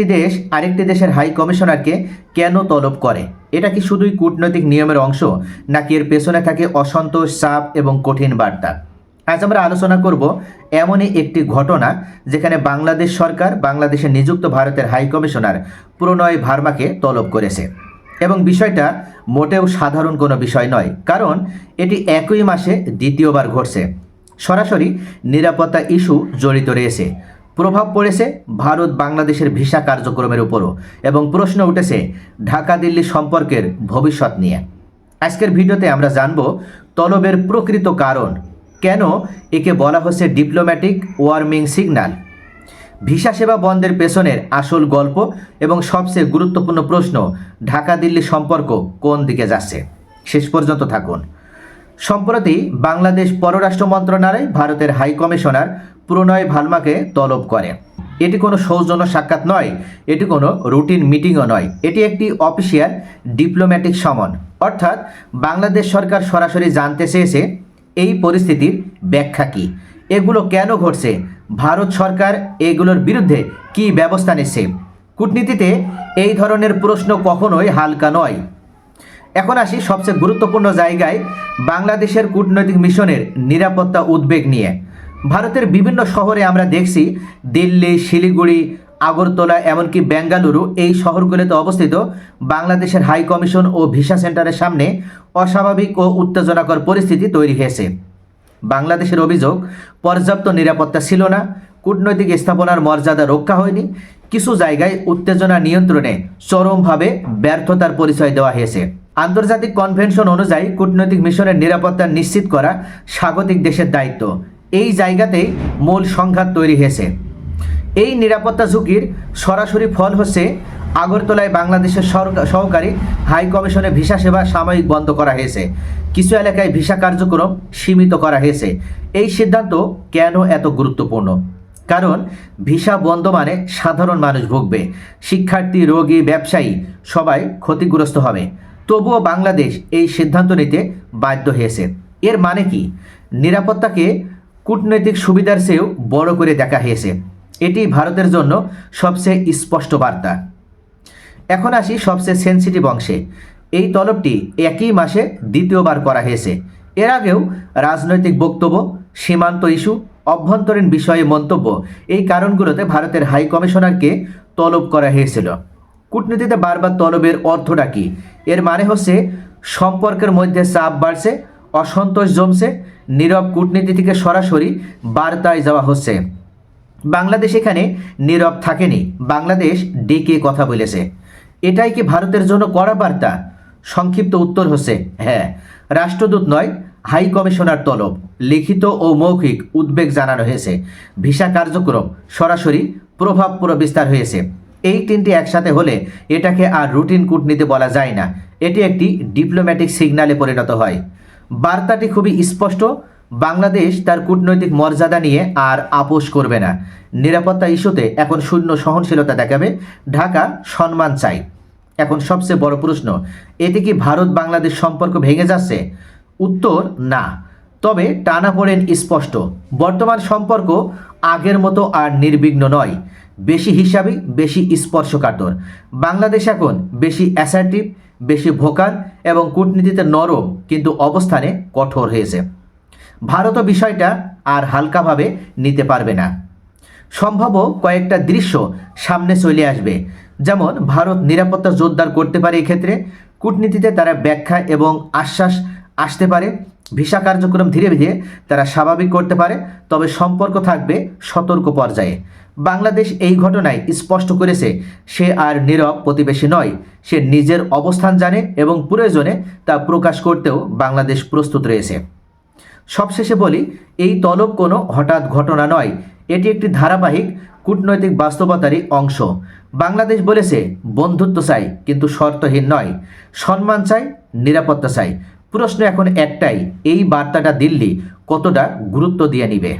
একটি দেশ আরেকটি দেশের হাই কমিশনারকে কেন তলব করে? এটা কি শুধুই কূটনৈতিক নিয়মের অংশ, নাকি এর পেছনে থাকে অসন্তোষ, চাপ এবং কঠিন বার্তা? আজ আমরা আলোচনা করব এমনই একটি ঘটনা যেখানে বাংলাদেশ সরকার বাংলাদেশে নিযুক্ত ভারতের হাই কমিশনার প্রণয় ভার্মাকে তলব করেছে। এবং বিষয়টা মোটেও সাধারণ কোনো বিষয় নয়, কারণ এটি একই মাসে দ্বিতীয়বার ঘটছে। সরাসরি নিরাপত্তা ইস্যু জড়িত রয়েছে। প্রভাব পড়েছে ভারত বাংলাদেশের ভিসা কার্যক্রমের উপরও এবং প্রশ্ন উঠেছে ঢাকা দিল্লি সম্পর্কের ভবিষ্যৎ নিয়ে। আজকের ভিডিওতে আমরা জানব তলবের প্রকৃত কারণ, কেন একে বলা হচ্ছে ডিপ্লোম্যাটিক ওয়ার্মিং সিগন্যাল ভিসা সেবা বন্ধের পেছনের আসল গল্প এবং সবচেয়ে গুরুত্বপূর্ণ প্রশ্ন, ঢাকা দিল্লি সম্পর্ক কোন দিকে যাচ্ছে? শেষ পর্যন্ত থাকুন। সম্প্রতি বাংলাদেশ পররাষ্ট্র মন্ত্রণালয় ভারতের হাই কমিশনার প্রণয় ভালমাকে তলব করে। এটি কোনো সৌজন্য সাক্ষাৎ নয়, এটি কোনো রুটিন মিটিংও নয়। এটি একটি অফিসিয়াল ডিপ্লোম্যাটিক সমন। অর্থাৎ বাংলাদেশ সরকার সরাসরি জানতে চেয়েছে, এই পরিস্থিতির ব্যাখ্যা কী? এগুলো কেন ঘটছে? ভারত সরকার এগুলোর বিরুদ্ধে কী ব্যবস্থা নিচ্ছে? কূটনীতিতে এই ধরনের প্রশ্ন কখনোই হালকা নয়। এখন আসি সবচেয়ে গুরুত্বপূর্ণ জায়গায় বাংলাদেশের কূটনৈতিক মিশনের নিরাপত্তা উদ্বেগ নিয়ে। ভারতের বিভিন্ন শহরে আমরা দেখছি দিল্লি, শিলিগুড়ি, আগরতলা, এমনকি বেঙ্গালুরু এই শহরগুলিতে অবস্থিত বাংলাদেশের হাই কমিশন ও ভিসা সেন্টারের সামনে অস্বাভাবিক ও উত্তেজনাকর পরিস্থিতি তৈরি হয়েছে। বাংলাদেশের অভিযোগ, পর্যাপ্ত নিরাপত্তা ছিল না, কূটনৈতিক স্থাপনার মর্যাদা রক্ষা হয়নি, কিছু জায়গায় উত্তেজনা নিয়ন্ত্রণে চরমভাবে ব্যর্থতার পরিচয় দেওয়া হয়েছে। আন্তর্জাতিক কনভেনশন অনুযায়ী কূটনৈতিক মিশনের নিরাপত্তা নিশ্চিত করা স্বাগতিক দেশের দায়িত্ব। এই জায়গাতেই মূল সংঘাত তৈরি হয়েছে। এই নিরাপত্তা ঝুঁকির সরাসরি ফল হচ্ছে আগরতলায় বাংলাদেশের সহকারী হাই কমিশনে ভিসা সেবা সাময়িক বন্ধ করা হয়েছে। কিছু এলাকায় ভিসা কার্যক্রম সীমিত করা হয়েছে। এই সিদ্ধান্ত কেন এত গুরুত্বপূর্ণ? কারণ ভিসা বন্ধ মানে সাধারণ মানুষ ভুগবে। শিক্ষার্থী, রোগী, ব্যবসায়ী সবাই ক্ষতিগ্রস্ত হবে। তবুও বাংলাদেশ এই সিদ্ধান্ত নিতে বাধ্য হয়েছে। এর মানে কি? নিরাপত্তাকে কূটনৈতিক সুবিধার চেয়েও বড় করে দেখা হয়েছে। এটি ভারতের জন্য সবচেয়ে স্পষ্ট বার্তা। এখন আসি সবচেয়ে সেন্সিটিভ অংশে। এই তলবটি একই মাসে দ্বিতীয়বার করা হয়েছে। এর আগেও রাজনৈতিক বক্তব্য, সীমান্ত ইস্যু, অভ্যন্তরীণ বিষয়ে মন্তব্য এই কারণগুলোতে ভারতের হাই কমিশনারকে তলব করা হয়েছিল। কূটনীতিতে বারবার তলবের অর্থটা কী? এর মানে হচ্ছে সম্পর্কের মধ্যে চাপ বাড়ছে, অসন্তোষ জমছে, নীরব কূটনীতি থেকে সরাসরি বার্তায় যাওয়া হচ্ছে। বাংলাদেশ এখানে নীরব থাকেনি, বাংলাদেশ ডেকে কথা বলেছে। এটাই কি ভারতের জন্য কড়া বার্তা? সংক্ষিপ্ত উত্তর হচ্ছে হ্যাঁ রাষ্ট্রদূত নয়, হাই কমিশনার তলব। লিখিত ও মৌখিক উদ্বেগ জানানো হয়েছে। ভিসা কার্যক্রম সরাসরি প্রভাব পুরো বিস্তার হয়েছে। এই তিনটি একসাথে হলে এটাকে আর রুটিন কূটনীতি বলা যায় না। এটি একটি ডিপ্লোম্যাটিক সিগনালে পরিণত হয়। বার্তাটি খুবই স্পষ্ট, বাংলাদেশ তার কূটনৈতিক মর্যাদা নিয়ে আর আপোষ করবে না। নিরাপত্তা ইস্যুতে এখন শূন্য সহনশীলতা দেখাবে, ঢাকা সম্মান চাই। এখন সবচেয়ে বড় প্রশ্ন, এতে কি ভারত বাংলাদেশ সম্পর্ক ভেঙে যাচ্ছে? উত্তর, না। তবে টানাপোড়েন স্পষ্ট, বর্তমান সম্পর্ক আগের মতো আর নির্বিঘ্ন নয়। বেশি হিসাবই বেশি স্পর্শকাতর। বাংলাদেশ এখন বেশি অ্যাসার্টিভ বেশি ভোকাল এবং কূটনীতিতে নরম, কিন্তু অবস্থানে কঠোর হয়েছে। ভারতও বিষয়টা আর হালকাভাবে নিতে পারবে না। সম্ভব কয়েকটা দৃশ্য সামনে চলে আসবে। যেমন, ভারত নিরাপত্তা জোরদার করতে পারে এক্ষেত্রে, কূটনীতিতে তারা ব্যাখ্যা এবং আশ্বাস আসতে পারে ভিসা কার্যক্রম ধীরে ধীরে তারা স্বাভাবিক করতে পারে, তবে সম্পর্ক থাকবে সতর্ক পর্যায়ে। বাংলাদেশ এই ঘটনায় স্পষ্ট করেছে, সে আর নীরব প্রতিবেশী নয়, সে নিজের অবস্থান জানে এবং প্রয়োজনে তা প্রকাশ করতেও বাংলাদেশ প্রস্তুত রয়েছে। সবশেষে বলি, এই তলব কোনো হঠাৎ ঘটনা নয়, এটি একটি ধারাবাহিক কূটনৈতিক বাস্তবতারই অংশ। বাংলাদেশ বলেছে, বন্ধুত্ব চাই, কিন্তু শর্তহীন নয়। সম্মান চাই, নিরাপত্তা চাই। প্রশ্ন এখন একটাই এই বার্তাটা দিল্লি কতটা গুরুত্ব দিয়ে নিবে?